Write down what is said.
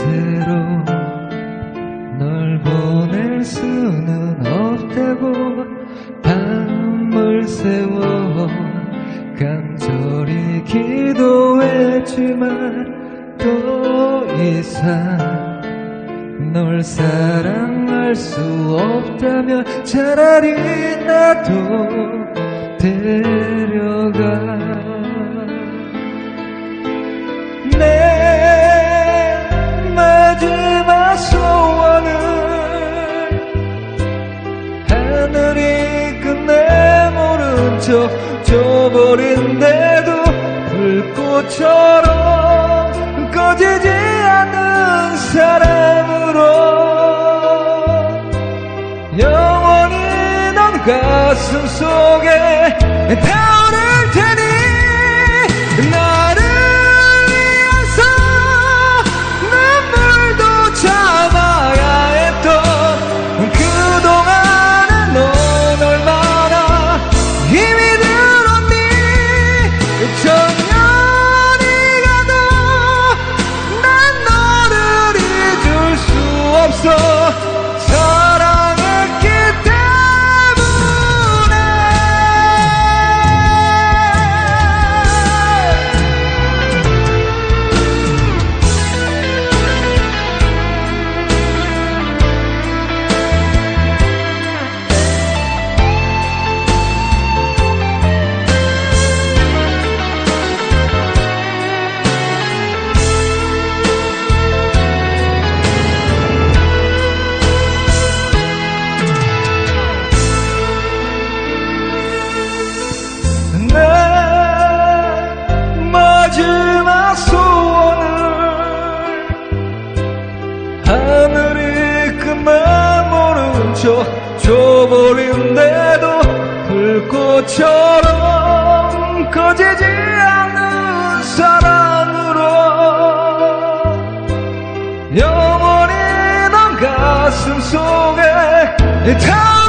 곁으로 널 보낼 수는 없다고 밤을 세워 간절히 기도했지만 더 이상 널 사랑할 수 없다면 차라리 나도 데려가 줘버린데도 불꽃처럼 꺼지지 않는 사랑으로 영원히 넌 가슴 속에 타오를 테 불꽃처럼 꺼지지 않는 사랑으로 영원히 넌 가슴 속에 타오를